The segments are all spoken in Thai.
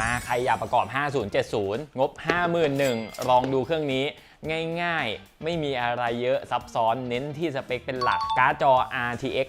มา ใครอยากประกอบ 5070 งบ 51,000 ลองดูเครื่องนี้ ง่ายๆ ไม่มีอะไรเยอะซับซ้อนเน้นที่สเปคเป็นหลัก การ์ดจอ RTX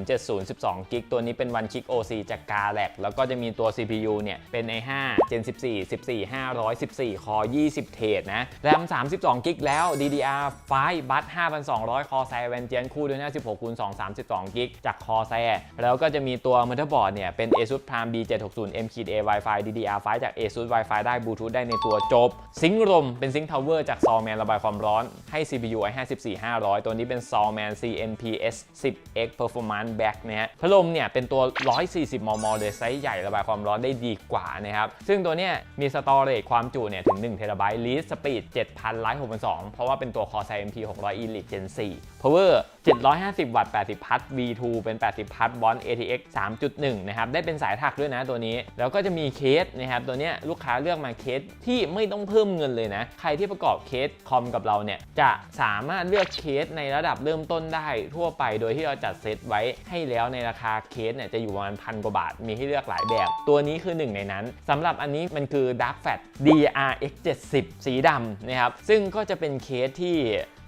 5070 12กิกตัวนี้เป็น One Kick OC จาก g a l a x แล้วก็จะมีตัว CPU เนี่ย เป็น i5 Gen 14 14 514 คอ 20 เทรดนะแรม32กิกแล้ว DDR5 บัต5,200 คอแซเวนเจียนคู่ด้วยหน้า16คูณ2 32กิกจากคอแซแล้วก็จะมีตัวมอเตอร์บอร์ดเนี่ย เป็น ASUS Prime B760 M-A Wi-Fi DDR5 จาก ASUS Wi-Fi ได้บลูทูธได้ในตัวจบ ซิงค์ลมเป็นซิงค์ทาวเวอร์จากซอระบายความร้อนให้ CPU i5 14500 ตัวนี้เป็น Solman CNPS 10X Performance Back นะฮะพัดลมเนี่ยเป็นตัว 140 มมเลยไซส์ใหญ่ระบายความร้อนได้ดีกว่านะครับ ซึ่งตัวเนี้ยมีสตอเรจความจุเนี่ยถึง1 t b Read Speed 7,000ไลท์6,200 เพราะว่าเป็นตัว Corsair MP 600 Elite Gen 4 Power 750 วัตต์ 80 พัท V2 เป็น 80 พัท Bond ATX 3.1 นะครับ ได้เป็นสายถักด้วยนะตัวนี้ แล้วก็จะมีเคสนะครับ ตัวเนี้ยลูกค้าเลือกมาเคสที่ไม่ต้องเพิ่มเงินเลยนะ ใครที่ประกอบเคสคอมกับเราเนี่ยจะสามารถเลือกเคสในระดับเริ่มต้นได้ทั่วไป โดยที่เราจัดเซตไว้ให้แล้วในราคาเคสเนี่ยจะอยู่ประมาณพันกว่าบาท มีให้เลือกหลายแบบ ตัวนี้คือหนึ่งในนั้นสำหรับอันนี้มันคือ Dark Fat DRX 70 สีดำนะครับซึ่งก็จะเป็นเคสที่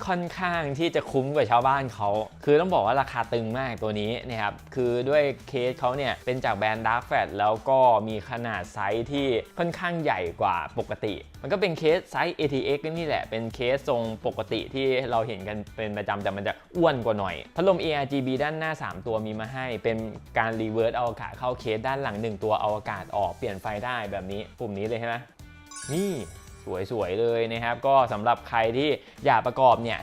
ค่อนข้างที่จะคุ้มกว่าชาวบ้านเขา คือต้องบอกว่าราคาตึงมากตัวนี้นะครับ คือด้วยเคสเขาเนี่ยเป็นจากแบรนด์ Dark Fat แล้วก็มีขนาดไซส์ที่ค่อนข้างใหญ่กว่าปกติ มันก็เป็นเคสไซส์ ATX นี่แหละ เป็นเคสทรงปกติที่เราเห็นกันเป็นประจำแต่มันจะอ้วนกว่าหน่อย พัดลม ARGB ด้านหน้า 3 ตัวมีมาให้ เป็นการรีเวิร์สเอาอากาศเข้าเคสด้านหลัง 1 ตัวเอาอากาศออกเปลี่ยนไฟได้แบบนี้ปุ่มนี้เลยใช่ไหมนี่ สวยๆเลยนะครับ ก็สำหรับใครที่อยากประกอบเนี่ย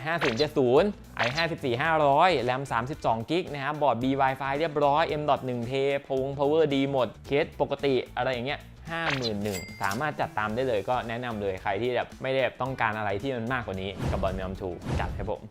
5070 i 54 500 แรม 32 กิกนะครับ บอร์ด B Wi-Fi เรียบร้อย M.1T พวง power ดีหมด เคสปกติอะไรอย่างเงี้ย51,000สามารถจัดตามได้เลยก็แนะนำเลยใครที่แบบไม่ได้ต้องการอะไรที่มันมากกว่านี้กับบอลเมมทูจัดให้ผม